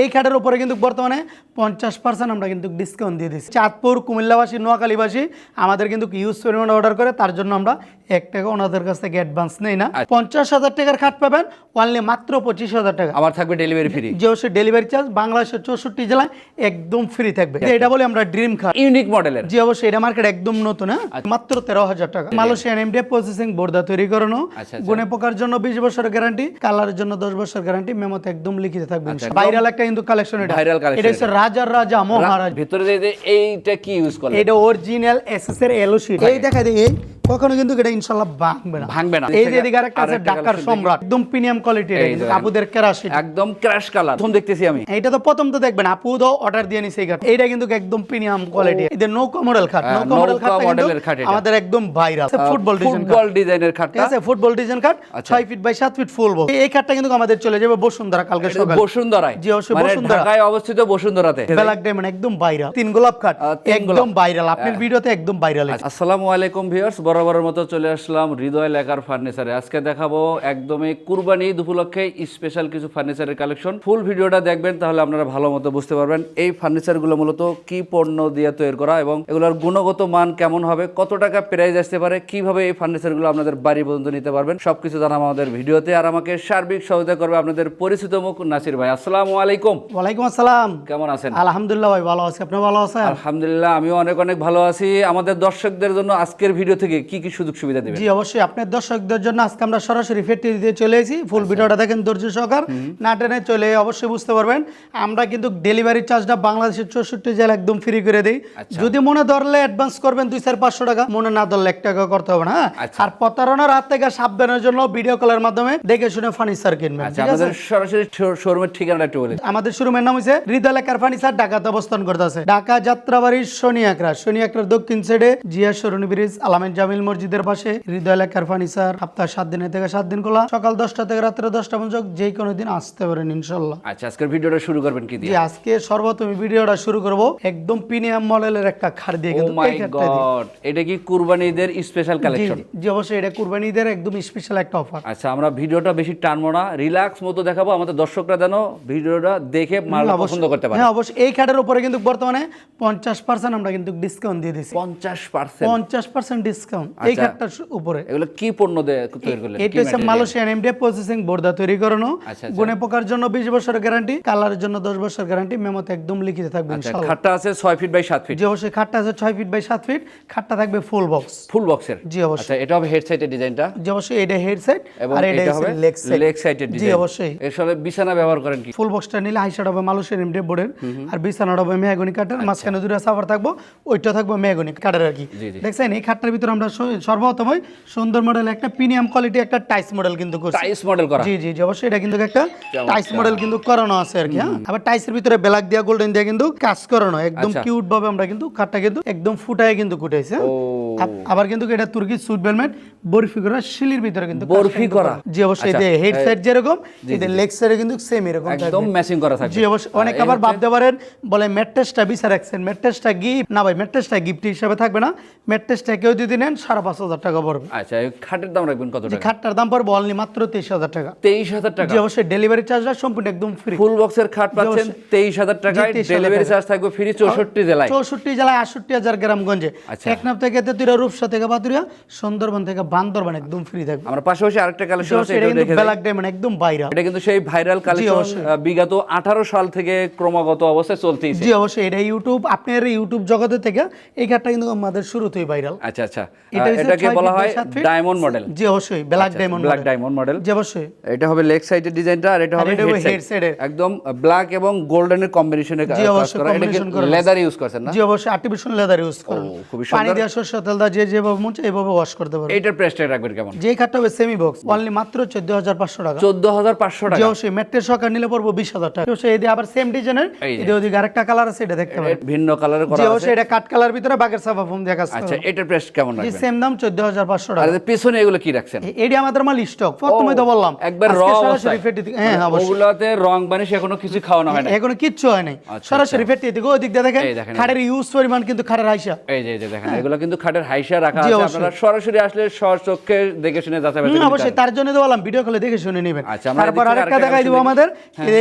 এই খাটের উপরে কিন্তু বর্তমানে পঞ্চাশ পার্সেন্ট আমরা কিন্তু ডিসকাউন্ট দিয়ে দিচ্ছি চাঁদপুর কুমিল্লাবাসী নোয়াখালীবাসী আমাদের কিন্তু ইউজ পরিমাণ অর্ডার করে তার জন্য আমরা এক টাকা ওনাদের কাছ থেকে অ্যাডভান্স নেই না। আচ্ছা। পঞ্চাশ হাজার টাকার খাট পাবেন অনলি মাত্র পঁচিশ হাজার টাকা। আমার থাকবে ডেলিভারি ফ্রি যে অবশ্যই ডেলিভারি চার্জ বাংলাদেশের চৌষট্টি জেলায় একদম ফ্রি থাকবে। এটা বলে আমরা ড্রিম খাট। ইউনিক মডেলের জি অবশ্যই এটা মার্কেট একদম নতুন হ্যাঁ? আচ্ছা। মাত্র তেরো হাজার টাকা। মালয়েশিয়ান এমডিএ প্রসেসিং বোর্ডা তৈরি করানো। আচ্ছা। গুণে পোকার জন্য বিশ বছর গ্যারান্টি কালারের জন্য দশ বছর গ্যারান্টি মেমোতে একদম লিখিত থাকবে। ভাইরাল একটা কিন্তু কালেকশন এটা। ভাইরাল কালেকশন এটা হচ্ছে রাজার রাজা মহারাজ ভিতরে দিয়ে যে এইটা কি ইউজ করে এটা অরিজিনাল এসএস এর এলো শিট এই দেখা। দেই এই কখনো কিন্তু এটা ইনশাআল্লাহ ভাঙবে না। ভাঙবে না। এই যে এদিকে আরেকটা আছে ঢাকার সম্রাট একদম প্রিমিয়াম কোয়ালিটির কাপুদের কেরাসিট একদম ক্র্যাশ কালার প্রথম দেখতেছি আমি। এইটা তো প্রথম তো দেখবেন আপু তো অর্ডার দিয়ে নিছে এই খাট এইটা কিন্তু একদম প্রিমিয়াম কোয়ালিটি এদের নৌকা মডেল খাট হ্যাঁ, নৌকা মডেল খাট মডেলের খাট এটা। আমাদের একদম ভাইরাল ফুটবল ডিজাইন ফুটবল ডিজাইনের খাট ঠিক খাটটা আছে ফুটবল ডিজাইন আচ্ছা। ছয় ফিট বাই সাত ফিট ফুল বক্স এই কাঠটা কিন্তু আমাদের চলে যাবে বসুন্ধরা কালকে সকালে। বসুন্ধরায়। জি, অবশ্যই মানে বসুন্ধরা। ঢাকায় অবস্থিত বসুন্ধরাতে। ব্ল্যাক ডায়মন্ড একদম ভাইরাল তিন গোলাপ খাট একদম ভাইরাল আপনার ভিডিওতে একদম ভাইরাল আচ্ছা, আসসালামু আলাইকুম ভিউয়ার্স বরাবরের মতো চলে আসলাম হৃদয় লেখার ফার্নিচারে আজকে দেখাবো একদমই কুরবানি ঈদ উপলক্ষে স্পেশাল কিছু ফার্নিচারের কালেকশন ফুল ভিডিওটা দেখবেন তাহলে আপনারা ভালো মতো বুঝতে পারবেন এই ফার্নিচারগুলো মূলত কি পণ্য দিয়ে তৈরি করা এবং এগুলোর গুণগত মান কেমন হবে কত টাকা প্রাইস আসতে পারে কীভাবে এই ফার্নিচারগুলো আপনাদের বাড়ি পর্যন্ত নিতে পারবেন সবকিছু জানাব আমাদের ভিডিওতে। আর আমাকে সার্বিক সহায়তা করবে আপনাদের পরিচিত মুখ নাসির ভাই। আসসালামু আলাইকুম। ওয়ালাইকুম আসসালাম। কেমন আছেন? আলহামদুলিল্লাহ ভাই ভালো আছি। আপনি ভালো আছেন? আলহামদুলিল্লাহ আমিও অনেক অনেক ভালো আছি। আমাদের দর্শকদের জন্য আজকের ভিডিও থেকে কি কি সুযোগ সুবিধা দেবেন? জি অবশ্যই। আপনার দর্শকদের জন্য আজকে আমরা সরাসরি ফেটি দিয়ে চলে এসেছি ফুল আচ্ছা। ভিডিওটা দেখেন ধৈর্য সহকার। না টেনে চলে অবশ্যই বুঝতে পারবেন। আমরা কিন্তু ডেলিভারি চার্জটা বাংলাদেশের চৌষট্টি জেলা একদম ফ্রি করে দিই। আচ্ছা। যদি মনে ধরলে অ্যাডভান্স করবেন দুই চার পাঁচশো টাকা। মনে না ধরলে এক টাকা করতে হবে না হ্যাঁ? আচ্ছা। আর প্রতারণার হাত থেকে সাবধানের জন্য ভিডিও কলের মাধ্যমে দেখে শুনে ফার্নিচার কিনবেন আছে? সরাসরি শোরুমের ঠিকানাটা একটু বলে আমাদের শোরুমের নাম হচ্ছে হৃদয় লেখার ফার্নিচার ঢাকাতে অবস্থান করতেছে। ঢাকা যাত্রাবাড়ির শনি একরা শনি একরার দক্ষিণ সাইডে জিয়া সরণি ব্রিজ আলামেন জামিল মসজিদের পাশে হৃদয় লেখার ফার্নিচার সপ্তাহ সাত দিনের থেকে সাত দিন খোলা। সকাল দশটা থেকে রাত্রে দশটা পর্যন্ত যে কোনো দিন আসতে পারেন ইনশাল্লাহ। আচ্ছা আজকের ভিডিওটা শুরু করবেন কি দিয়ে? আজকে সর্বপ্রথম ভিডিওটা শুরু করব একদম প্রিমিয়াম মডেলের একটা খাট দিয়ে কিন্তু। গড এটা কি কুরবানি ঈদের স্পেশাল কালেকশন জি, জি অবশ্যই এটা কুরবানি ঈদের একদম স্পেশাল একটা অফার আচ্ছা আমরা ভিডিওটা বেশি টানবো না। রিল্যাক্স মতো দেখাবো আমাদের দর্শকরা যেন ভিডিওটা দেখে মাল পছন্দ করতে পারে। হ্যাঁ অবশ্যই। এই খাটের উপরে কিন্তু বর্তমানে পঞ্চাশ পার্সেন্ট আমরা কিন্তু ডিসকাউন্ট দিয়ে দিচ্ছি পঞ্চাশ পার্সেন্ট পঞ্চাশ পার্সেন্ট ডিসকাউন্ট এই আচ্ছা। খাটটার সু- উপরে। এগুলো কি পণ্য দিয়ে তৈরি করলেন? এটা হচ্ছে মালয়েশিয়ান এমডিএ প্রসেসিং বোর্ডা তৈরি করানো। আচ্ছা, আচ্ছা। গুণে পোকার জন্য বিশ বছর গ্যারান্টি কালারের জন্য দশ বছর গ্যারান্টি মেমোতে একদম লিখিত থাকবে ইনশাআল্লাহ। খাটটা আছে ছয় ফিট বাই সাত ফিট যে অবশ্যই খাটটা আছে ছয় ফিট বাই সাত ফিট খাটটা থাকবে ফুল বক্স ফুল বক্সের জি অবশ্যই। আচ্ছা এটা হবে হেড সাইডের ডিজাইনটা যে অবশ্যই এটা আর এটা হবে লেগ লেগ সাইডের জি অবশ্যই। এর সাথে বিছানা ব্যবহার করেন কি? ফুল বক্সটা নিলে হাইসাট হবে মালয়েশিয়ান এমডিএ বোর্ডের আর বিছানাটা হবে মেহগনি কাঠের। মাঝখানে দুটো সাফার থাকবে ওইটা থাকবে মেহগনি কাঠের আর কি। জি, জি। দেখছেন এই খাটটার ভিতরে আমরা স- সর্বপ্রথম সুন্দর মডেল একটা প্রিমিয়াম কোয়ালিটি একটা টাইস মডেল কিন্তু করছে। টাইস মডেল করা। জি জি জি অবশ্যই এটা কিন্তু একটা টাইস মডেল কিন্তু করানো আছে আর কি হ্যাঁ? আবার টাইসের ভিতরে ব্ল্যাক দিয়া গোল্ডেন দিয়া কিন্তু কাজ করানো একদম আচ্ছা। কিউট ভাবে আমরা কিন্তু কাঠটা কিন্তু একদম ফুটায় কিন্তু কুটাইছে হ্যাঁ? আবার কিন্তু এটা তুর্কি সুট বেলমেট বরফি করা শিলির ভিতরে কিন্তু বরফি করা? জি অবশ্যই আচ্ছা, হেড সাইড যেরকম এদের লেগ সাইডে কিন্তু সেম এরকম একদম ম্যাচিং করা থাকবে। জি অবশ্যই অনেক আবার ভাবতে পারেন বলে ম্যাট্রেসটা রাখছেন। ম্যাট্রেসটা গিফট না ভাই ম্যাট্রেসটা গিফট হিসাবে থাকবে না। ম্যাট্রেসটা কেউ যদি নেন সাড়ে পাঁচ হাজার টাকা পড়বে। আচ্ছা খাটের দাম রাখবেন কত টাকা? খাটটার দাম পড়বে অনলি মাত্র তেইশ হাজার টাকা। তেইশ হাজার টাকা? জি অবশ্যই ডেলিভারি চার্জটা সম্পূর্ণ একদম ফ্রি ফুল বক্সের খাট পাচ্ছেন তেইশ হাজার টাকায়। ডেলিভারি টাকা। চার্জ থাকবে ফ্রি চৌষট্টি জেলায়। চৌষট্টি জেলায় আটষট্টি হাজার গ্রামগঞ্জে। আচ্ছা। টেকনাফ থেকে তেতুরিয়া রূপসা থেকে বাতুরিয়া সুন্দরবন থেকে বান্দরবান একদম ফ্রি থাকবে। আমরা পাশাপাশি আরেকটা কালেকশন আছে এটা কিন্তু ব্ল্যাক ডায়মন্ড একদম বাইরা এটা কিন্তু সেই ভাইরাল কালেকশন বিগত আঠারো সাল থেকে ক্রমাগত অবস্থায় চলতেইছে। জি অবশ্যই। এটা ইউটিউব আপনার ইউটিউব জগতে থেকে এই কার্ডটা কিন্তু আমাদের শুরুতেই ভাইরাল আচ্ছা আচ্ছা। এটাকে বলা হয় ডায়মন্ড মডেল জি অবশ্যই। Black diamond black diamond model জি অবশ্যই। এটা হবে লেগ সাইডের ডিজাইনটা আর এটা হবে হেড head side সাইড এর। একদম ব্ল্যাক এবং গোল্ডেনের কম্বিনেশনে কাজ করা। এটা লেদার ইউজ করছেন না? জি অবশ্যই আর্টিফিশিয়াল লেদার ইউজ করেন। পানি দিয়ে সরষে তেল দা যে যেভাবে মন চায় এইভাবে ওয়াশ করতে পারবেন। এইটার প্রাইসটা রাখবেন কেমন? যে কার্ডটা হবে সেমি বক্স অনলি মাত্র চোদ্দ হাজার পাঁচশো টাকা। চোদ্দ হাজার পাঁচশো জি টাকা অবশ্যই ম্যাট্রেস সরকার নিলে পড়ব বিশ হাজার টাকা। অবশ্যই এদিকে আবার সেম ডিজাইনের এই যে। ওদিকে আরেকটা কালার আছে এটা দেখতে পারেন। ভিন্ন কালারে করা আছে। অবশ্যই এটা কাট কালার ভিতরে বাগের সাফা ফোম দিয়ে কাজ আচ্ছা এটার প্রাইস কেমন রাখবেন? সেম দাম চোদ্দ হাজার পাঁচশো আর টাকা এদের পেছনে এগুলো কি রাখছেন? এ- আমাদের মাল স্টক প্রথমে তো বললাম একবার র সরাসরি ফেটে হ্যাঁ মানে অবশ্যই। ওগুলাতে রং বানিশ এখনও কিছু খাওয়ানো হয় না এখনও কিচ্ছু হয় নাই। আচ্ছা, সরাসরি ফেটে দিকে ওই দিক দিয়ে দেখেন খাটের ইউজ পরিমাণ কিন্তু খাটের আইসা এই যে দেখেন এগুলো কিন্তু খাটের হাইসা রাখা আছে। আপনারা সরাসরি আসলে সচক্ষে দেখে শুনে যাচাই বাছাই অবশ্যই তার জন্য তো বললাম ভিডিও কলে দেখে শুনে নেবেন। আচ্ছা, তারপর আরেকটা দেখাই দিব আমাদের।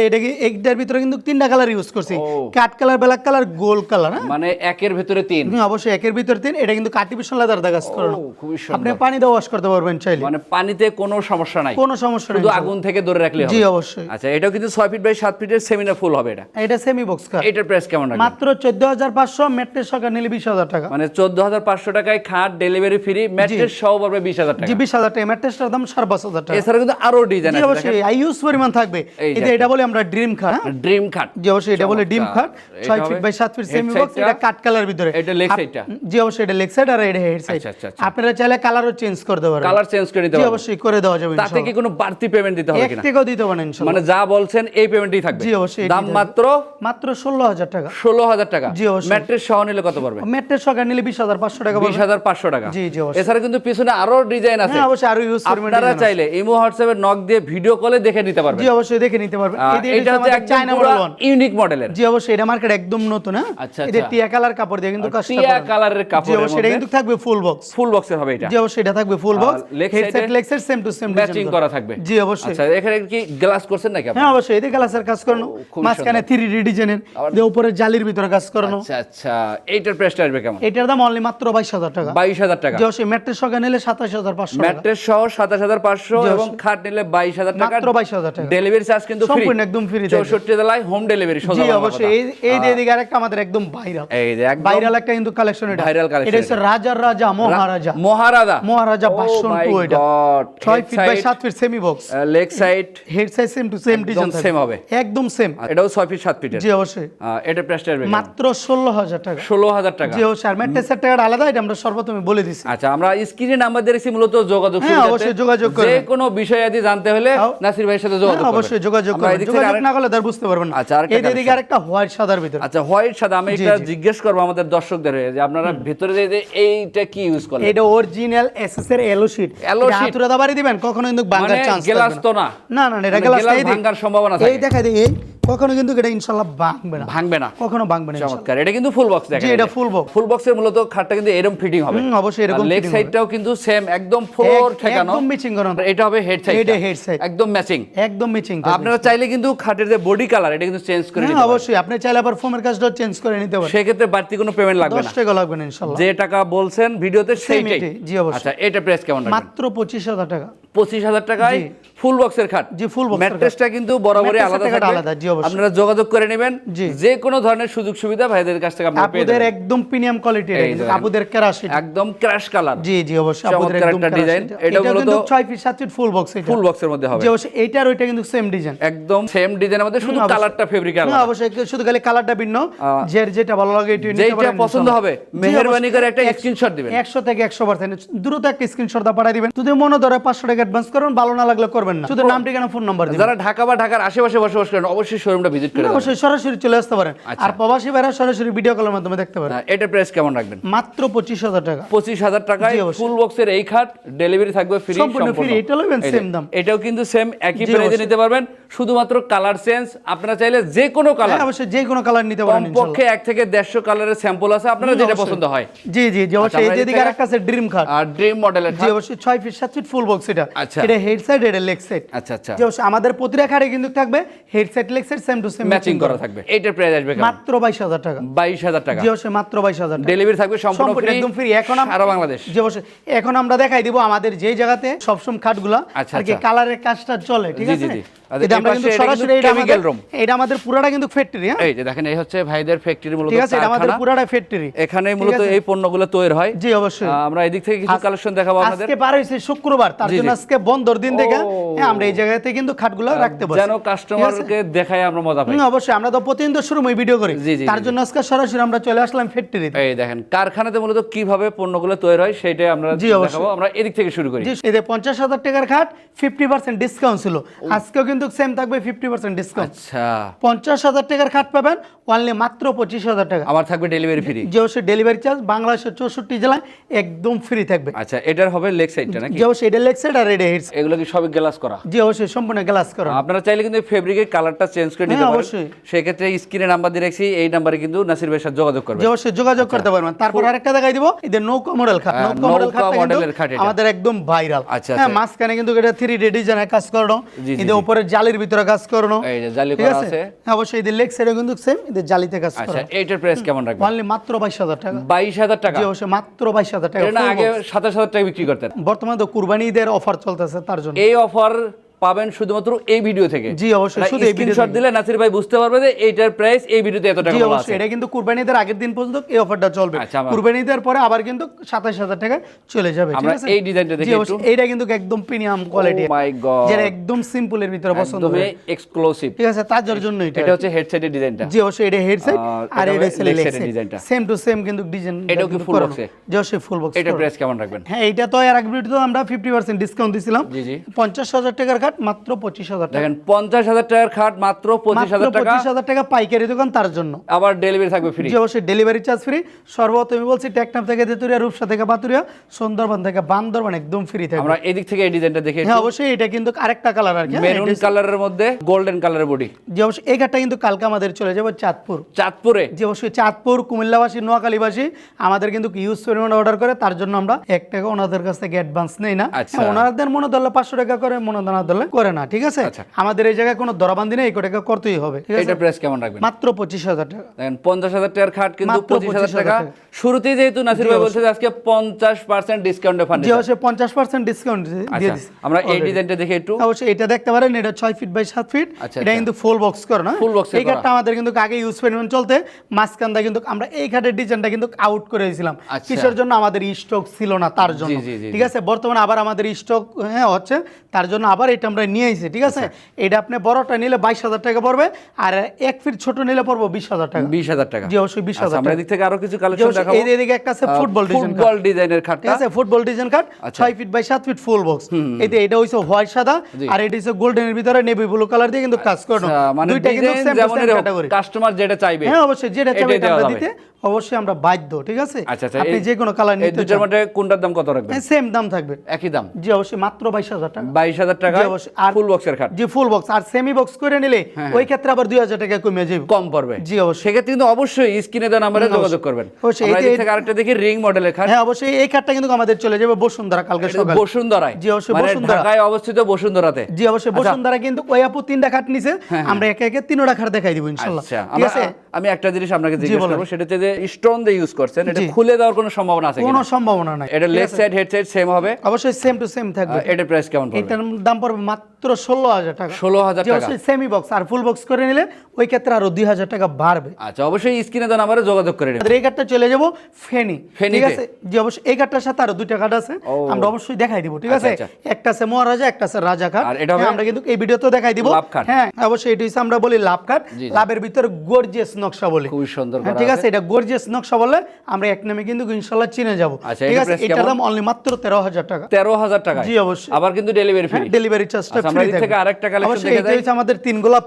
এটা কি একটার ভিতরে কিন্তু তিনটা কালার ইউজ করছি। Cut colour black colour gold colour হ্যাঁ? মানে একের ভেতরে তিন। হুম, অবশ্যই একের ভিতর তিন। এটা কিন্তু আর্টিফিশিয়াল লেদার দা কাজ করানো ও, খুবই আপনি পানি দিয়ে ওয়াশ করতে পারবেন চাইলে। মানে পানিতে কোনো সমস্যা নাই। কোনো সমস্যা নেই শুধু আগুন থেকে ধরে রাখলে জি অবশ্যই। আচ্ছা এটাও কিন্তু ছয় ফিট বাই সাত ফিটের সেমিনার ফুল হবে এটা। এটা সেমি বক্স কার এটার প্রাইস কেমন রাখবেন? মাত্র চোদ্দ হাজার পাঁচশো মেট্রের সরকার নিলে বিশ হাজার টাকা। মানে চোদ্দ হাজার পাঁচশো টাকায় খাট ডেলিভারি ফ্রি ম্যাট্রেস সহ পড়বে বিশ হাজার টাকা। বিশ হাজার টাকা। মেট্রেসটার দাম সাড়ে পাঁচ হাজার টাকা। এছাড়া কিন্তু আরও ডিজাইন অবশ্যই আইউস পরিমাণ থাকবে। এই যে এটা বলে আমরা ড্রিম খাট? ড্রিম খাট জি অবশ্যই এটা বলে ডিম খাট ছয় ফিট বাই সাত ফিট সেমি বক্স এটা কাট কালার ভিতরে। এটা লেগ সাইডটা জি অবশ্যই এটা লেগ সাইড আর এটা হেড সাইড আচ্ছা, আচ্ছা, আচ্ছা। আপনারা চাইলে কালারও চেঞ্জ করতে পারবেন। কালার চেঞ্জ করে পারবেন। অবশ্যই করে দেওয়া যাবে তাতে কি কোনো বাড়তি পেমেন্ট দিতে হবে কিনা? টাকাও দিতে পারেন মানে যা বলছেন এই পেমেন্টই থাকবে। জি, অবশ্যই দাম মাত্র মাত্র ষোলো হাজার টাকা। ষোলো হাজার টাকা। জি, অবশ্যই। ম্যাট্রেস সহ নিলে কত পড়বে? মেট্রের সরকার নিলে বিশ হাজার পাঁচশো টাকা বিশ পড়বে। হাজার পাঁচশো টাকা। জি, জি, অবশ্যই। এছাড়া কিন্তু পিছনে আরও ডিজাইন আছে। হ্যাঁ অবশ্যই আরও ইউজ করবেন আপনারা চাইলে ইমো হোয়াটসঅ্যাপে নক দিয়ে ভিডিও কলে দেখে নিতে পারবেন। জি অবশ্যই দেখে নিতে পারবেন। এটা হচ্ছে একদম পুরো মডেল ইউনিক মডেলের জি অবশ্যই এটা মার্কেট একদম নতুন হ্যাঁ? আচ্ছা, এদের আচ্ছা। টিয়া কালার কাপড় দিয়ে কিন্তু কাজটা টিয়া। কালারের জি অবশ্যই এটা কিন্তু থাকবে ফুল বক্স ফুল বক্সের হবে এটা। জি অবশ্যই এটা থাকবে ফুল বক্স হেডসেট side-এ সেম টু সেম ম্যাচিং করা। থাকবে। জি অবশ্যই। আচ্ছা এখানে কি গ্লাস করছেন নাকি আপনি? হ্যাঁ অবশ্যই এদিকে গ্লাসের কাজ করানো। মাঝখানে থ্রি ডি ডিজাইনের যে উপরে জালির ভিতরে কাজ করানো। আচ্ছা আচ্ছা এইটার প্রাইসটা আসবে কেমন? এটার দাম অনলি মাত্র বাইশ হাজার টাকা। বাইশ হাজার টাকা। জি অবশ্যই মেট্রিক সঙ্গে নিলে সাতাশ হাজার পাঁচশো ম্যাট্রেস সহ সাতাশ হাজার পাঁচশো এবং খাট নিলে বাইশ হাজার টাকা। বাইশ হাজার টাকা। ডেলিভারি চার্জ কিন্তু সম্পূর্ণ একদম থাকবে। চৌষট্টি জেলায় হোম ডেলিভারি জি অবশ্যই। এই এই যে এদিকে আরেকটা আমাদের একদম ভাইরাল এই যে ভাইরাল একটা কিন্তু কালেকশন এটা। Viral collection এটা হচ্ছে রাজার রাজা মহারাজা। মহারাজা। মহারাজা Oh ভাষণ টু এটা। God! ছয় ফিট বাই side, সাত feet semi box leg side head size same to same design same হবে। একদম সেম এটাও ফিট ফিটের জি অবশ্যই। এটা প্রাইসটা মাত্র ষোলো হাজার টাকা। ষোলো হাজার টাকা। জি অবশ্যই। আর ম্যাট্রেসের টাকাটা আলাদা এটা আমরা সর্বপ্রথমে বলে দিছি। আচ্ছা আমরা স্ক্রিনে নাম্বার মূলত যোগাযোগ হ্যাঁ, অবশ্যই যোগাযোগ যে কোনো বিষয় আদি জানতে হলে হ্যাঁ, নাসির ভাইয়ের সাথে যোগাযোগ হ্যাঁ। অবশ্যই যোগাযোগ যোগাযোগ না করলে তার বুঝতে পারবেন আচ্ছা, এই যে এদিকে আরেকটা হোয়াইট সাদার ভিতরে। আচ্ছা হোয়াইট সাদা আমি এটা জিজ্ঞেস করব আমাদের দর্শকদের হয়ে যে আপনারা ভেতরে যে এইটা কি ইউজ করলেন? এটা অরিজিনাল এসএস এর এলো শিট? হাতুরা দাবারি দিবেন কখনো কিন্তু ভাঙার মানে চান্স গ্লাস তো না। না না এটা মানে গ্লাস গ্লাস ভাঙার সম্ভাবনা এই থাকে দেখাই দিই এই কখনো কিন্তু এটা ইনশাআল্লাহ ভাঙবে না। ভাঙবে না। কখনো ভাঙবে না চমৎকার। এটা কিন্তু ফুল বক্স দেখেন জি, এটা full box। ফুল বক্সের মূলত খাটটা কিন্তু এরকম ফিটিং হবে। অবশ্যই এরকম লেগ সাইডটাও কিন্তু সেম একদম ফ্লোর ঠেকানো। একদম ম্যাচিং করানো এটা হবে হেড সাইড এটা head side। একদম ম্যাচিং একদম ম্যাচিং আপনারা চাইলে কিন্তু খাটের যে বডি কালার এটা কিন্তু চেঞ্জ করে নিতে হ্যাঁ পারেন। অবশ্যই। আপনি চাইলে আবার ফোমের কাজটা চেঞ্জ করে নিতে পারেন। সেক্ষেত্রে বাড়তি কোনো পেমেন্ট লাগবে না। টাকা লাগবে না ইনশাআল্লাহ। যে টাকা বলছেন ভিডিওতে সেইটাই। জি, অবশ্যই। আচ্ছা এটা প্রাইস কেমন মাত্র পঁচিশ হাজার টাকা। পঁচিশ হাজার টাকায় জি। ফুল বক্সের খাট। জি, box এর ম্যাট্রেসটা কিন্তু বরাবরই আলাদা থাকবে। আলাদা, জি, অবশ্যই। আপনারা যোগাযোগ করে নেবেন। জি। যে কোনো ধরনের সুযোগ সুবিধা ভাইদের কাছ থেকে আপনারা পেয়ে আপুদের যাবেন। একদম প্রিমিয়াম কোয়ালিটি এই দেখেন। আপুদের কেরাশি একদম ক্র্যাশ কালার জি জি অবশ্যই আপুদের একদম একটা ডিজাইন এটা। মূলত কিন্তু ছয় ফিট সাত ফিট ফুল বক্স এটা। ফুল বক্সের মধ্যে হবে। জি অবশ্যই এইটার ওইটা কিন্তু সেম ডিজাইন একদম সেম ডিজাইনের মধ্যে শুধু কালারটা ফেব্রিক না আলাদা। অবশ্যই শুধু খালি কালারটা ভিন্ন। যে যেটা ভালো লাগে এটা নিতে পারেন পছন্দ হবে মেহেরবানি করে একটা এক- স্ক্রিনশট দিবেন। একশো থেকে একশো পার্সেন্ট দ্রুত একটা স্ক্রিনশট দা পাঠিয়ে দিবেন। যদি মনে ধরে পাঁচশো টাকা অ্যাডভান্স করবেন ভালো না লাগলে করবেন না। শুধু নাম ঠিকানা ফোন নাম্বার যারা ঢাকা বা ঢাকার আশেপাশে বসবাস করেন অবশ্যই শোরুমটা ভিজিট করে অবশ্যই সরাসরি চলে আসতে পারেন। আচ্ছা। আর প্রবাসী ভাইরা সরাসরি ভিডিও কলের মাধ্যমে দেখতে পারেন। আহ, এটার প্রাইস কেমন রাখবেন? মাত্র পঁচিশ হাজার টাকা। পঁচিশ হাজার টাকায় ফুল বক্সের এই খাট ডেলিভারি থাকবে ফ্রি সম্পূর্ণ free, এটা লইবেন same দাম। এটাও কিন্তু সেম একই প্রাইসে নিতে পারবেন। শুধুমাত্র কালার চেঞ্জ আপনারা চাইলে যে কোনো কালার হ্যাঁ, অবশ্যই যে কোনো কালার নিতে পারেন। কমপক্ষে এক থেকে দেড়শো কালারের স্যাম্পল আছে আপনারা যেটা পছন্দ হয়। জি জি জি অবশ্যই। এই যেদিকে এদিকে- আরেকটা আছে ড্রিম খাট আর ড্রিম মডেলের জি অবশ্যই। ছয় ফিট সাত ফিট ফুল বক্স এটা। আচ্ছা। এটা হেড সাইড এটা লেগ সাইড আচ্ছা আচ্ছা। যে আমাদের প্রতিটা খাটে কিন্তু থাকবে headset leg set same to same matching করা থাকবে। এটার প্রাইস আসবে মাত্র বাইশ হাজার টাকা। বাইশ হাজার টাকা। জি অবশ্যই মাত্র বাইশ হাজার টাকা। ডেলিভারি থাকবে সম্পূর্ণ ফ্রি একদম ফ্রি এখন সারা বাংলাদেশ। জি অবশ্যই এখন আমরা দেখাই দিব আমাদের যে জায়গাতে সবসময় খাটগুলা গুলা আর কি আচ্ছা। কালারের কাজটা চলে ঠিক আছে? এটা আমরা কিন্তু সরাসরি এটা আমাদের এটা আমাদের পুরাটা কিন্তু ফ্যাক্টরি হ্যাঁ? এই যে দেখেন এই হচ্ছে ভাইদের ফ্যাক্টরি মূলত ঠিক আছে এটা আমাদের পুরাটা ফ্যাক্টরি এখানে মূলত এই পণ্যগুলো তৈরি জি অবশ্যই। আমরা এদিক থেকে কিছু কালেকশন দেখাবো আপনাদের। আজকে পার হয়েছে শুক্রবার তার জন্য আজকে বন্ধর দিন দেখে আমরা এই জায়গাতে কিন্তু খাটগুলো রাখতে পারি যেন কাস্টমারকে দেখায় আমরা মজা পাই। অবশ্যই আমরা তো প্রতিদিন তো শুরু ভিডিও করি। জি, জি, তার জন্য আজকে সরাসরি আমরা চলে আসলাম ফ্যাক্টরিতে এই দেখেন কারখানাতে মূলত কীভাবে পণ্যগুলো তৈরি হয় সেটাই আমরা দেখাবো। আমরা এদিক থেকে শুরু করি। পঞ্চাশ হাজার টাকার খাট ফিফটি পার্সেন্ট ডিসকাউন্ট ছিল। আজকেও কিন্তু সেম থাকবে ফিফটি পার্সেন্ট ডিসকাউন্ট আচ্ছা। পঞ্চাশ হাজার টাকার খাট পাবেন অনলি মাত্র পঁচিশ হাজার টাকা। আমার থাকবে ডেলিভারি ফ্রি যে অবশ্যই ডেলিভারি চার্জ বাংলাদেশের চৌষট্টি জেলায় একদম ফ্রি থাকবে। আচ্ছা এটার হবে লেগ সাইডটা নাকি? যে অবশ্যই এটা লেগ সাইড আর এটা হেড এগুলো কি সবই গ্লাস করা? জি অবশ্যই সম্পূর্ণ গ্লাস করা। আপনারা চাইলে কিন্তু ফেব্রিকের কালারটা চেঞ্জ করে নিতে হ্যাঁ, পারেন। অবশ্যই। সেক্ষেত্রে স্ক্রিনে নাম্বার দিয়ে রাখছি এই নাম্বারে কিন্তু নাসির ভাইয়ের সাথে যোগাযোগ করবেন। যে অবশ্যই যোগাযোগ করতে পারবেন। তারপর আরেকটা দেখাই দিব এদের নৌকা মডেল খাট। হ্যাঁ, নৌকা মডেল খাট আমাদের একদম ভাইরাল আচ্ছা, হ্যাঁ আচ্ছা। মাঝখানে কিন্তু এটা থ্রি ডি ডিজাইনের কাজ করানো। এদের উপরে জালির ভিতরে কাজ করানো। এই যে জালি করা আছে? হ্যাঁ অবশ্যই এদের লেগ সাইডে কিন্তু সেম এদের জালিতে কাজ করা। আচ্ছা এইটার প্রাইস কেমন রাখবেন? অনলি মাত্র বাইশ হাজার টাকা। বাইশ হাজার টাকা? জি অবশ্যই মাত্র বাইশ হাজার টাকা। এটা না আগে box। সাতাশ হাজার টাকা বিক্রি করতেন? বর্তমানে তো কুরবানি ঈদের অফার চলতেছে তার জন্য। এই অফার পাবেন শুধুমাত্র এই ভিডিও থেকে। জি, অবশ্যই, শুধু এই স্ক্রিনশট দিলে নাসির ভাই বুঝতে পারবে যে এইটার প্রাইস এই ভিডিওতে এত টাকা বলা আছে। এটা কিন্তু কুরবানি ঈদের আগের দিন পর্যন্ত এই অফারটা চলবে। আচ্ছা, আমার- কুরবানি ঈদের পরে আবার কিন্তু সাতাশ হাজার টাকা চলে যাবে ঠিক আছে? এই ডিজাইনটা দেখি জি অবশ্যই এইটা কিন্তু একদম premium quality Oh my God. যেটা একদম সিম্পলের ভিতরে পছন্দ হবে। এক্সক্লুসিভ ঠিক আছে তার জন্য এটা এটা হচ্ছে হেডসেটের ডিজাইনটা জি অবশ্যই এটা হেডসেট আর এটা এটা হচ্ছে leg লেগ set ডিজাইনটা। সেম টু সেম কিন্তু ডিজাইন এটাও কি box এ? জি অবশ্যই ফুল বক্স এটার প্রাইস কেমন রাখবেন? হ্যাঁ এটা তো এর আগে ভিডিওতে আমরা ফিফটি পার্সেন্ট ডিসকাউন্ট দিছিলাম। জি, জি। পঞ্চাশ হাজার টাকার কাট মাত্র পঁচিশ হাজার টাকা। দেখেন পঞ্চাশ হাজার টাকার খাট মাত্র পঁচিশ হাজার টাকা। পঁচিশ হাজার টাকা পাইকারি দোকান তার জন্য। আবার ডেলিভারি থাকবে ফ্রি অবশ্যই ডেলিভারি চার্জ ফ্রি সর্বত আমি বলছি থেকে তেতুরিয়া রূপসা থেকে সুন্দরবন থেকে বান্দরবান একদম ফ্রি থাকবে। আমরা এদিক থেকে এই ডিজাইনটা দেখে হ্যাঁ অবশ্যই এটা কিন্তু আরেকটা কালার আর কি হ্যাঁ, মেরুন কালারের মধ্যে গোল্ডেন কালারের বডি যে অবশ্যই এই কিন্তু কালকে আমাদের চলে যাবে চাঁদপুর। চাঁদপুরে? যে অবশ্যই চাঁদপুর কুমিল্লাবাসী নোয়াখালীবাসী আমাদের কিন্তু ইউজ পরিমাণ অর্ডার করে তার জন্য আমরা এক টাকা ওনাদের কাছ থেকে অ্যাডভান্স নেই না। আচ্ছা। হ্যাঁ, ওনাদের মনে ধরলে পাঁচশো টাকা করে মনে ধরলে করে না ঠিক আছে? আচ্ছা। আমাদের এই জায়গায় কোনো দরবান্দি নেই এই টাকা করতেই হবে ঠিক আছে? এটা প্রাইস কেমন রাখবেন? মাত্র পঁচিশ হাজার টাকা। দেখেন পঞ্চাশ হাজার টাকার খাট কিন্তু পঁচিশ হাজার 25,000 টাকা। শুরুতেই যেহেতু নাসির ভাই বলছে আজকে পঞ্চাশ পার্সেন্ট ডিসকাউন্টে যে ফার্নিচার অবশ্যই পঞ্চাশ পার্সেন্ট ডিসকাউন্ট দিয়ে দিচ্ছি আমরা এই। ডিজাইনটা দেখে একটু। অবশ্যই এটা দেখতে পারেন এটা ছয় ফিট বাই সাত ফিট এটা আচ্ছা। কিন্তু ফুল বক্স করে না। Box এ এই। কাঠটা আমাদের কিন্তু আগে ইউজ পরিমাণ চলতে মাঝখানটা কিন্তু আমরা এই খাটের ডিজাইনটা কিন্তু আউট করে দিয়েছিলাম। আচ্ছা। কিসের জন্য আমাদের স্টক ছিল না তার জন্য। ঠিক আছে? বর্তমানে আবার আমাদের স্টক হ্যাঁ হচ্ছে তার জন্য আবার এটা আমরা নিয়ে এসেছি ঠিক আছে? আচ্ছা। এটা আপনি বড়টা নিলে বাইশ হাজার টাকা পড়বে আর এক ফিট ছোট নিলে পড়ব বিশ হাজার টাকা। বিশ হাজার টাকা। জি অবশ্যই বিশ আচ্ছা, হাজার আমরা টাকা। এদিক থেকে আরও কিছু কালেকশন দেখাবো। এই এদিকে একটা আছে ফুটবল ডিজাইন ফুটবল ডিজাইনের ঠিক আছে ফুটবল ডিজাইন আচ্ছা। ছয় ফিট বাই সাত ফিট ফুল বক্স এতে এটা হইছে হোয়াইট সাদা আর এটা হচ্ছে গোল্ডেনের ভিতরে নেভি ব্লু কালার দিয়ে কিন্তু কাজ করানো। আচ্ছা, মানে দুইটা কিন্তু সেম ক্যাটাগরি কাস্টমার যেটা চাইবে হ্যাঁ অবশ্যই যেটা চাইবে এটা আমরা দিতে অবশ্যই আমরা বাধ্য ঠিক আছে? আচ্ছা আচ্ছা আপনি যে কোনো কালার নিতে দুটার মধ্যে কোনটার দাম কত রাখবেন? সেম দাম থাকবে। একই দাম? জি অবশ্যই মাত্র বাইশ হাজার টাকা। বাইশ হাজার টাকা জি, অবশ্যই। আর- ফুল বক্সের খাট। জি ফুল বক্স আর সেমি বক্স করে নিলে হ্যাঁ, ওই ক্ষেত্রে আবার দুই হাজার টাকা কমে যাবে। কম পড়বে। জি অবশ্যই। সেক্ষেত্রে কিন্তু অবশ্যই স্ক্রিনে দেওয়া নাম্বারে যোগাযোগ করবেন। অবশ্যই, এই থেকে আরেকটা দেখি রিং মডেলের খাট। হ্যাঁ অবশ্যই এই কার্ডটা কিন্তু আমাদের চলে যাবে বসুন্ধরা কালকে সকালে। বসুন্ধরায়। জি, অবশ্যই, মানে বসুন্ধরা। ঢাকায় অবস্থিত বসুন্ধরাতে। জি অবশ্যই আচ্ছা। বসুন্ধরা কিন্তু ওই আপু তিনটা খাট নিছে। আমরা একে একে তিনটা খাট দেখাই দিব ইনশাল্লাহ। আচ্ছা ঠিক আছে? আমি একটা জিনিস আপনাকে জিজ্ঞেস। করব সেটা হচ্ছে যে স্টোন দিয়ে ইউজ করছেন এটা খুলে দেওয়ার কোনো সম্ভাবনা আছে কোনো সম্ভাবনা নাই। এটা left side head side same হবে? অবশ্যই সেম টু সেম থাকবে। প্রাইস কেমন পড়বে? এটার দাম পড়বে মাত্র ষোলো হাজার টাকা। ষোলো হাজার যে টাকা। অবশ্যই সেমি বক্স আর ফুল বক্স করে নিলে ওই ক্ষেত্রে আরও দুই হাজার টাকা বাড়বে। আচ্ছা অবশ্যই স্ক্রিনে দেওয়া নাম্বারে যোগাযোগ করে নেবেন। এই কার্ডটা চলে যাব ফেনি ঠিক আছে? যে অবশ্যই এই কার্ডটার সাথে আরও দুইটা কার্ড আছে। আমরা অবশ্যই দেখাই দিব ঠিক আচ্ছা, আছে? আচ্ছা। একটা আছে মহারাজা একটা আছে রাজা কার্ড এটা হ্যাঁ, আমরা কিন্তু এই ভিডিওতে দেখাই দিব। হ্যাঁ অবশ্যই এটা আমরা বলি লাভ কার্ড জি, জি। লাভের ভিতরে গর্জিয়াস নকশা বলি। খুবই সুন্দর হ্যাঁ, ঠিক। আছে। এটা গর্জিয়াস নকশা বলে আমরা এক নামে কিন্তু ইনশাল্লাহ চিনে যাব। আচ্ছা, ঠিক আছে? এটার দাম অনলি মাত্র তেরো হাজার টাকা। তেরো হাজার টাকা। জি, অবশ্যই। আবার কিন্তু ডেলিভারি ফ্রি ডেলিভারি চার্জটা ফ্রি থেকে আরেকটা collection দেখে যাই। হচ্ছে আমাদের তিন গোলাপ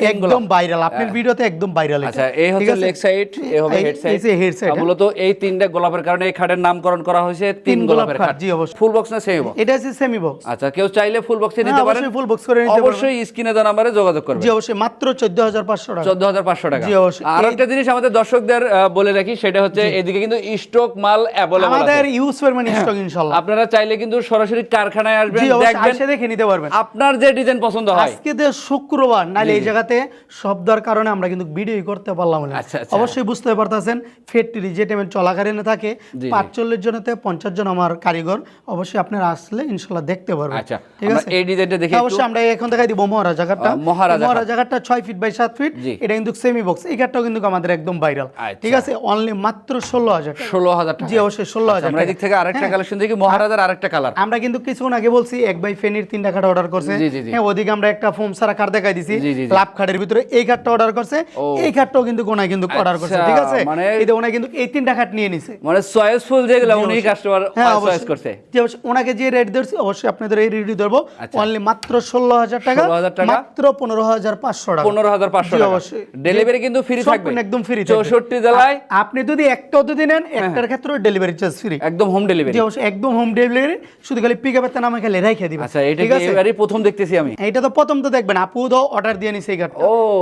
তিন একদম ভাইরাল আপনার ভিডিওতে একদম ভাইরাল আচ্ছা এই হচ্ছে লেগ সাইড এ হবে হেড সাইড এই হেড সাইড মূলত এই তিনটা গোলাপের কারণে এই খাটের নামকরণ করা হয়েছে তিন গোলাপের খাট, জি, অবশ্যই। ফুল বক্স না সেম এটা হচ্ছে সেমি বক্স আচ্ছা কেউ চাইলে ফুল বক্সে নিতে হ্যাঁ, পারেন। অবশ্যই full box করে নিতে পারবেন। অবশ্যই স্ক্রিনে দেওয়া নাম্বারে যোগাযোগ করবেন। জি অবশ্যই মাত্র চোদ্দ হাজার পাঁচশো টাকা। চোদ্দ হাজার পাঁচশো টাকা। জি, অবশ্যই। আর একটা জিনিস আমাদের দর্শকদের বলে রাখি সেটা হচ্ছে এদিকে কিন্তু স্টক মাল অ্যাভেলেবল আমাদের ইউজ পরিমাণ স্টক ইনশাল্লাহ আপনারা চাইলে কিন্তু সরাসরি কারখানায় আসবেন দেখবেন এসে দেখে নিতে পারবেন। আপনার যে ডিজাইন পছন্দ হয়। আজকে যে শুক্রবার নাহলে এই জায়গাতে শব্দের কারণে আমরা কিন্তু ভিডিও করতে পারলাম না। আচ্ছা, আচ্ছা। অবশ্যই বুঝতে পারতেছেন ফ্যাক্টরি যে টাইমে চলাকালীন থাকে জি। পাঁচচল্লিশ জনেতে পঞ্চাশ জন আমার কারিগর অবশ্যই আপনারা আসলে ইনশাল্লাহ দেখতে পারবেন। আচ্ছা ঠিক আছে? এই ডিজাইনটা দেখি অবশ্যই আমরা এখন দেখাই দিব মহারাজা আহ, মহারাজা কাঠটা ছয় ফিট বাই সাত ফিট এটা কিন্তু সেমি বক্স এই কাঠটাও কিন্তু আমাদের একদম ভাইরাল আচ্ছা। ঠিক আছে? অনলি মাত্র ষোলো হাজার ষোলো হাজার জি অবশ্যই ষোলো হাজার আমরা এদিক থেকে আরেকটা হ্যাঁ। কালেকশন দেখি। মহারাজার আরেকটা কালার আমরা কিন্তু কিছুক্ষণ আগে বলছি এক বাই ফেনির তিনটা কার্ড অর্ডার করছে। হ্যাঁ ওদিকে আমরা একটা ফোম সারা কার্ড দেখাই দিছি। লাভ কার্ডের ভিতরে এই কার্ডটা অর্ডার করছে। এই কার্ডটাও কিন্তু কোনায় কিন্তু অর্ডার করছে আচ্ছা, ঠিক আছে? মানে- যে ওনায় কিন্তু এই তিনটা কার্ড নিয়ে নিছে। মানে চয়েসফুল যেগুলো উনি কাস্টমার হ্যাঁ চয়েস করছে। জি, অবশ্যই। ওনাকে যে রেট ধরছি অবশ্যই আপনাদের এই রেট ধরবো। আচ্ছা। অনলি মাত্র ষোলো হাজার টাকা। 16,000 টাকা? মাত্র পনেরো হাজার পাঁচশো টাকা। পনেরো হাজার পাঁচশো অবশ্যই। ডেলিভারি কিন্তু ফ্রি থাকবে। একদম ফ্রি চৌষট্টি জেলায় আপনি যদি একটা অতিথি নেন একটার ক্ষেত্রে ডেলিভারি চার্জ ফ্রি একদম হোম ডেলিভারি জি অবশ্যই একদম হোম ডেলিভারি শুধু খালি পিক আপের নামে খালি রেখে দিবেন। আচ্ছা এটা ঠিক আছে? প্রথম দেখতেছি আমি? এটা তো প্রথম তো দেখবেন আপু তো অর্ডার দিয়ে নিছে এই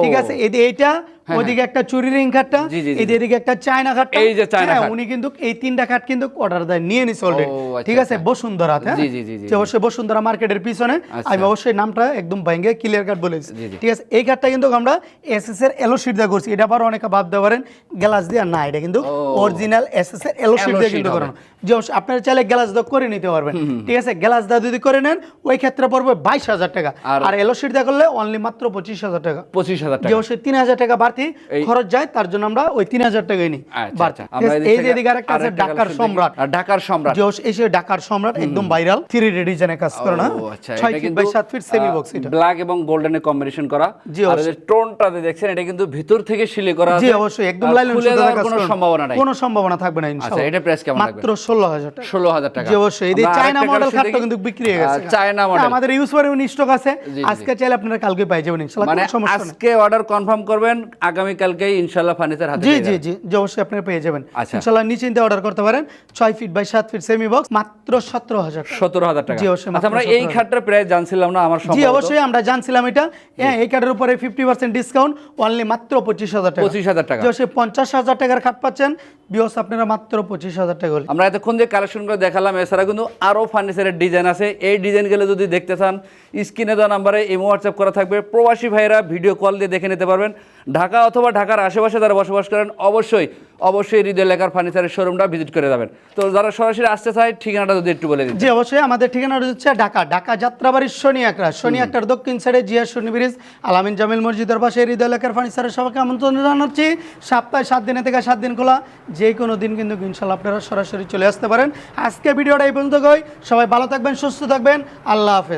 ঠিক আছে? এইটা ওদিকে একটা চুরি রিং এদিকে একটা চায়না এই যে চায়না হ্যাঁ, উনি কিন্তু এই তিনটা কিন্তু অর্ডার দেয় নিয়ে নিছে অলরেডি আচ্ছা, ঠিক আছে বসুন্ধরা হ্যাঁ? জি, জি, জি, অবশ্যই বসুন্ধরা মার্কেটের পিছনে। আচ্ছা। আমি অবশ্যই নামটা একদম ভেঙে ক্লিয়ার কার্ড বলেছি। ঠিক আছে এই কার্ডটা কিন্তু আমরা এসএস এর এলো শিট দিয়ে করছি। এটা আবার অনেকে ভাবতে পারেন গ্লাস দিয়ে না এটা কিন্তু অরিজিনাল এসএস এর এলো শিট দিয়ে কিন্তু। করানো। যে অবশ্যই আপনারা চাইলে গ্লাস করে নিতে পারবেন। ঠিক আছে? গ্লাস যদি করে নেন ওই ক্ষেত্রে পড়বে বাইশ হাজার টাকা। আর- আর এলো করলে অনলি মাত্র পঁচিশ হাজার টাকা। পঁচিশ হাজার টাকা। অবশ্যই তিন হাজার টাকা বাড়তি খরচ যায় তার জন্য আমরা ওই তিন হাজার টাকাই নিই। আচ্ছা, আচ্ছা। এই যে আরেকটা আছে ঢাকার সম্রাট। ঢাকার সম্রাট। যে অবশ্যই- ঢাকার সম্রাট একদম ভাইরাল থ্রি ডি ডিজাইনে কাজ করে না। আচ্ছা, ছয় এটা ফিট কিন্তু, বাই সাত ফিট সেমি বক্স এটা। ব্ল্যাক এবং গোল্ডেনের কম্বিনেশন করা। জি, যে টোনটা দেখছেন এটা কিন্তু ভিতর থেকে সিলে করা জি অবশ্যই। একদম লাইলেন কোনো সম্ভাবনা নাই। কোনো সম্ভাবনা থাকবে না ইনশাআল্লাহ আচ্ছা এটা প্রাইস কেমন থাকবে? মাত্র ষোলো হাজার টাকা। ষোলো হাজার টাকা। অবশ্যই এই চায়না মডেল খাটটা কিন্তু বিক্রি হয়ে গেছে। চায়না মডেল আমাদের ইউজ করে স্টক আছে। জি, জি। আজকে চাইলে আপনারা কালকে পাই যাবেন ইনশাআল্লাহ মানে কোনো সমস্যা নেই। আজকে অর্ডার কনফার্ম করবেন আগামী কালকেই ইনশাআল্লাহ ফার্নিচার হাতে জি জি জি জি অবশ্যই আপনারা পেয়ে যাবেন। আচ্ছা। ইনশাআল্লাহ নিশ্চিন্তে অর্ডার করতে পারেন। ছয় ফিট বাই সাত ফিট সেমি বক্স মাত্র সতেরো হাজার টাকা। সতেরো হাজার টাকা। জি, অবশ্যই, আচ্ছা আমরা এই খাটটার প্রাইস জানছিলাম না আমার জি অবশ্যই আমরা জানছিলাম এটা। হ্যাঁ এই উপরে ফিফটি পার্সেন্ট ডিসকাউন্ট অনলি মাত্র পঁচিশ হাজার টাকা। পঁচিশ হাজার টাকা। জি অবশ্যই পঞ্চাশ হাজার টাকার খাট পাচ্ছেন বিয়স আপনারা মাত্র পঁচিশ হাজার টাকা হলে। আমরা এতক্ষণ যে করে দেখালাম, এছাড়া কিন্তু আরও ফার্নিচারের ডিজাইন আছে। এই ডিজাইনগুলো যদি দেখতে চান, স্ক্রিনে দেওয়া নাম্বারে এই হোয়াটসঅ্যাপ করা থাকবে। প্রবাসী ভাইরা ভিডিও কল দিয়ে দেখে নিতে পারবেন। ঢাকা অথবা ঢাকার আশেপাশে যারা বসবাস করেন, অবশ্যই অবশ্যই হৃদয় লেখার ফার্নিচারের শোরুমটা ভিজিট করে যাবেন। তো যারা সরাসরি আসতে চায় ঠিকানাটা যদি একটু বলে দিন জি অবশ্যই আমাদের ঠিকানাটা হচ্ছে ঢাকা ঢাকা যাত্রাবাড়ির শনি আকরা শনি আক্রার দক্ষিণ সাইডে জিয়া শনি ব্রিজ আলামিন জামিল মসজিদের পাশে হৃদয় লেখার ফার্নিচারের সবাইকে আমন্ত্রণ জানাচ্ছি। সপ্তাহে সাত দিনে থেকে সাত দিন খোলা যে কোনো দিন কিন্তু ইনশাল্লাহ আপনারা সরাসরি চলে আসতে পারেন। আজকে ভিডিওটা এই পর্যন্ত সবাই ভালো থাকবেন সুস্থ থাকবেন। আল্লাহ হাফেজ।